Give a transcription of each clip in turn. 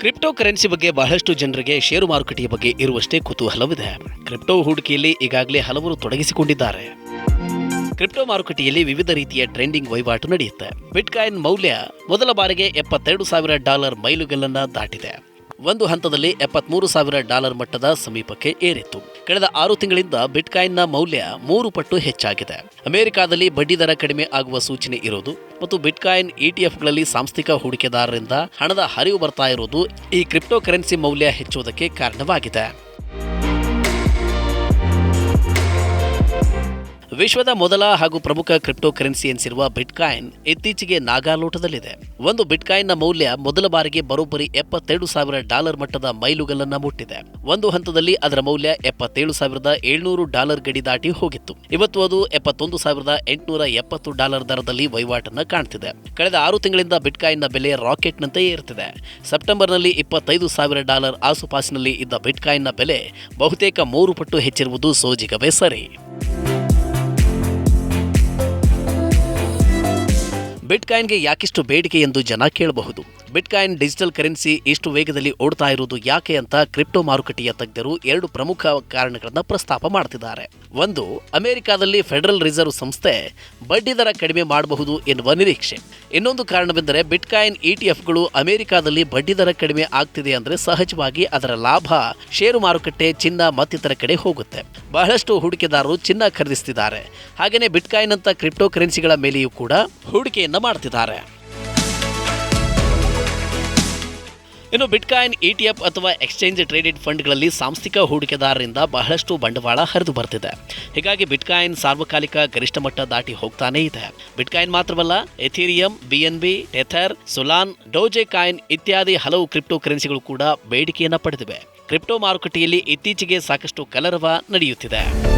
Crypto currency ಬಗ್ಗೆ ಬಹಳಷ್ಟು ಜನರಿಗೆ ಷೇರು ಮಾರುಕಟ್ಟೆಯ ಬಗ್ಗೆ ಇರುವಷ್ಟೇ ಕುತೂಹಲವಿದೆ. ಕ್ರಿಪ್ಟೋ ಹೂಡಿಕೆಯಲ್ಲಿ ಈಗಾಗಲೇ ಹಲವರು ತೊಡಗಿಸಿಕೊಂಡಿದ್ದಾರೆ. ಕ್ರಿಪ್ಟೋ ಮಾರುಕಟ್ಟೆಯಲ್ಲಿ ವಿವಿಧ ರೀತಿಯ ಟ್ರೆಂಡಿಂಗ್ ವಹಿವಾಟು ನಡೆಯುತ್ತೆ. ಬಿಟ್ಕಾಯಿನ್ ಮೌಲ್ಯ ಮೊದಲ ಬಾರಿಗೆ ಎಪ್ಪತ್ತೆರಡು ಸಾವಿರ ಡಾಲರ್ ಮೈಲುಗಲ್ಲನ್ನು ದಾಟಿದೆ. ಒಂದು ಹಂತದಲ್ಲಿ ಎಪ್ಪತ್ಮೂರು ಸಾವಿರ ಡಾಲರ್ ಮಟ್ಟದ ಸಮೀಪಕ್ಕೆ ಏರಿತ್ತು. ಕಳೆದ ಆರು ತಿಂಗಳಿಂದ ಬಿಟ್ಕಾಯಿನ್ನ ಮೌಲ್ಯ ಮೂರು ಪಟ್ಟು ಹೆಚ್ಚಾಗಿದೆ. ಅಮೆರಿಕಾದಲ್ಲಿ ಬಡ್ಡಿ ದರ ಕಡಿಮೆ ಆಗುವ ಸೂಚನೆ ಇರೋದು ಮತ್ತು ಬಿಟ್ಕಾಯಿನ್ ಇಟಿಎಫ್ಗಳಲ್ಲಿ ಸಾಂಸ್ಥಿಕ ಹೂಡಿಕೆದಾರರಿಂದ ಹಣದ ಹರಿವು ಬರ್ತಾ ಇರೋದು ಈ ಕ್ರಿಪ್ಟೋ ಕರೆನ್ಸಿ ಮೌಲ್ಯ ಹೆಚ್ಚುವುದಕ್ಕೆ ಕಾರಣವಾಗಿದೆ. ವಿಶ್ವದ ಮೊದಲ ಹಾಗೂ ಪ್ರಮುಖ ಕ್ರಿಪ್ಟೋ ಕರೆನ್ಸಿ ಎನಿಸಿರುವ ಬಿಟ್ಕಾಯಿನ್ ಇತ್ತೀಚೆಗೆ ನಾಗಾಲೋಟದಲ್ಲಿದೆ. ಒಂದು ಬಿಟ್ಕಾಯಿನ್ನ ಮೌಲ್ಯ ಮೊದಲ ಬಾರಿಗೆ ಬರೋಬ್ಬರಿ ಎಪ್ಪತ್ತೆರಡು ಸಾವಿರ ಡಾಲರ್ ಮಟ್ಟದ ಮೈಲುಗಲ್ಲನ್ನ ಮುಟ್ಟಿದೆ. ಒಂದು ಹಂತದಲ್ಲಿ ಅದರ ಮೌಲ್ಯ ಎಪ್ಪತ್ತೇಳು ಸಾವಿರದ ಏಳ್ನೂರು ಡಾಲರ್ ಗಡಿ ದಾಟಿ ಹೋಗಿತ್ತು. ಇವತ್ತು ಅದು ಎಪ್ಪತ್ತೊಂದು ಸಾವಿರದ ಎಂಟುನೂರ ಎಪ್ಪತ್ತು ಡಾಲರ್ ದರದಲ್ಲಿ ವಹಿವಾಟನ್ನ ಕಾಣ್ತಿದೆ. ಕಳೆದ ಆರು ತಿಂಗಳಿಂದ ಬಿಟ್ಕಾಯಿನ್ನ ಬೆಲೆ ರಾಕೆಟ್ನಂತೆ ಏರುತ್ತಿದೆ. ಸೆಪ್ಟೆಂಬರ್ನಲ್ಲಿ ಇಪ್ಪತ್ತೈದು ಸಾವಿರ ಡಾಲರ್ ಆಸುಪಾಸಿನಲ್ಲಿ ಇದ್ದ ಬಿಟ್ಕಾಯಿನ್ನ ಬೆಲೆ ಬಹುತೇಕ ಮೂರು ಪಟ್ಟು ಹೆಚ್ಚಿರುವುದು ಸೋಜಿಗವೇ ಸರಿ. ಬಿಟ್ಕಾಯಿನ್ಗೆ ಯಾಕಿಷ್ಟು ಬೇಡಿಕೆ ಎಂದು ಜನ ಕೇಳಬಹುದು? ಬಿಟ್ಕಾಯಿನ್ ಡಿಜಿಟಲ್ ಕರೆನ್ಸಿ ಇಷ್ಟು ವೇಗದಲ್ಲಿ ಓಡ್ತಾ ಇರುವುದು ಯಾಕೆ ಅಂತ ಕ್ರಿಪ್ಟೋ ಮಾರುಕಟ್ಟೆಯ ತಜ್ಞರು ಎರಡು ಪ್ರಮುಖ ಕಾರಣಗಳನ್ನು ಪ್ರಸ್ತಾಪ ಮಾಡ್ತಿದ್ದಾರೆ. ಒಂದು, ಅಮೆರಿಕಾದಲ್ಲಿ ಫೆಡರಲ್ ರಿಸರ್ವ್ ಸಂಸ್ಥೆ ಬಡ್ಡಿ ದರ ಕಡಿಮೆ ಮಾಡಬಹುದು ಎನ್ನುವ ನಿರೀಕ್ಷೆ. ಇನ್ನೊಂದು ಕಾರಣವೆಂದರೆ ಬಿಟ್ಕಾಯಿನ್ ಇಟಿಎಫ್ಗಳು ಅಮೆರಿಕಾದಲ್ಲಿ ಬಡ್ಡಿ ದರ ಕಡಿಮೆ ಆಗ್ತಿದೆ ಅಂದರೆ ಸಹಜವಾಗಿ ಅದರ ಲಾಭ ಷೇರು ಮಾರುಕಟ್ಟೆ, ಚಿನ್ನ ಮತ್ತಿತರ ಕಡೆ ಹೋಗುತ್ತೆ. ಬಹಳಷ್ಟು ಹೂಡಿಕೆದಾರರು ಚಿನ್ನ ಖರೀದಿಸ್ತಿದ್ದಾರೆ. ಹಾಗೆಯೇ ಬಿಟ್ಕಾಯಿನ್ ಅಂತ ಕ್ರಿಪ್ಟೋ ಕರೆನ್ಸಿಗಳ ಮೇಲೆಯೂ ಕೂಡ ಹೂಡಿಕೆಯನ್ನ ಮಾಡ್ತಿದ್ದಾರೆ. ಇನ್ನು ಬಿಟ್ಕಾಯಿನ್ ಇಟಿಎಫ್ ಅಥವಾ ಎಕ್ಸ್ಚೇಂಜ್ ಟ್ರೇಡೆಡ್ ಫಂಡ್ಗಳಲ್ಲಿ ಸಾಂಸ್ಥಿಕ ಹೂಡಿಕೆದಾರರಿಂದ ಬಹಳಷ್ಟು ಬಂಡವಾಳ ಹರಿದು ಬರ್ತಿದೆ. ಹೀಗಾಗಿ ಬಿಟ್ಕಾಯಿನ್ ಸಾರ್ವಕಾಲಿಕ ಗರಿಷ್ಠ ಮಟ್ಟ ದಾಟಿ ಹೋಗ್ತಾನೇ ಇದೆ. ಬಿಟ್ಕಾಯಿನ್ ಮಾತ್ರವಲ್ಲ, ಎಥೀರಿಯಂ ಬಿಎನ್ಬಿ ಟೆಥರ್, ಸುಲಾನ್, ಡೋಜೆ ಕಾಯಿನ್ ಇತ್ಯಾದಿ ಹಲವು ಕ್ರಿಪ್ಟೋ ಕರೆನ್ಸಿಗಳು ಕೂಡ ಬೇಡಿಕೆಯನ್ನು ಪಡೆದಿವೆ. ಕ್ರಿಪ್ಟೋ ಮಾರುಕಟ್ಟೆಯಲ್ಲಿ ಇತ್ತೀಚೆಗೆ ಸಾಕಷ್ಟು ಕಲರವ ನಡೆಯುತ್ತಿದೆ.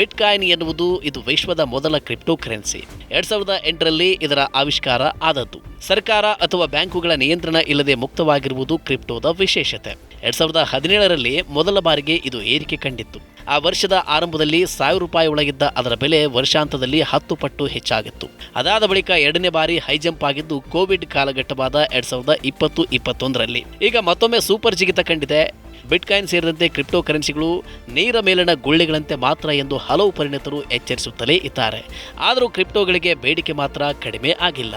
ಬಿಟ್ಕಾಯಿನ್ ಎನ್ನುವುದು ಇದು ವಿಶ್ವದ ಮೊದಲ ಕ್ರಿಪ್ಟೋ ಕರೆನ್ಸಿ ಎರಡ್ ಸಾವಿರದ ಎಂಟರಲ್ಲಿ ಇದರ ಆವಿಷ್ಕಾರ ಆದದ್ದು. ಸರ್ಕಾರ ಅಥವಾ ಬ್ಯಾಂಕುಗಳ ನಿಯಂತ್ರಣ ಇಲ್ಲದೆ ಮುಕ್ತವಾಗಿರುವುದು ಕ್ರಿಪ್ಟೋದ ವಿಶೇಷತೆ. ಎರಡ್ ಸಾವಿರದ ಹದಿನೇಳರಲ್ಲಿ ಮೊದಲ ಬಾರಿಗೆ ಇದು ಏರಿಕೆ ಕಂಡಿತ್ತು. ಆ ವರ್ಷದ ಆರಂಭದಲ್ಲಿ ಸಾವಿರ ರೂಪಾಯಿ ಒಳಗಿದ್ದ ಅದರ ಬೆಲೆ ವರ್ಷಾಂತದಲ್ಲಿ ಹತ್ತು ಪಟ್ಟು ಹೆಚ್ಚಾಗಿತ್ತು. ಅದಾದ ಬಳಿಕ ಎರಡನೇ ಬಾರಿ ಹೈಜಂಪ್ ಆಗಿದ್ದು ಕೋವಿಡ್ ಕಾಲಘಟ್ಟವಾದ ಎರಡ್ ಸಾವಿರದ ಇಪ್ಪತ್ತು ಇಪ್ಪತ್ತೊಂದರಲ್ಲಿ. ಈಗ ಮತ್ತೊಮ್ಮೆ ಸೂಪರ್ ಜಿಗಿತ ಕಂಡಿದೆ. ಬಿಟ್ಕಾಯಿನ್ ಸೇರಿದಂತೆ ಕ್ರಿಪ್ಟೋ ಕರೆನ್ಸಿಗಳು ನೇರ ಮೇಲಿನ ಗುಳ್ಳೆಗಳಂತೆ ಮಾತ್ರ ಎಂದು ಹಲವು ಪರಿಣಿತರು ಎಚ್ಚರಿಸುತ್ತಲೇ ಇದ್ದಾರೆ. ಆದರೂ ಕ್ರಿಪ್ಟೋಗಳಿಗೆ ಬೇಡಿಕೆ ಮಾತ್ರ ಕಡಿಮೆ ಆಗಿಲ್ಲ.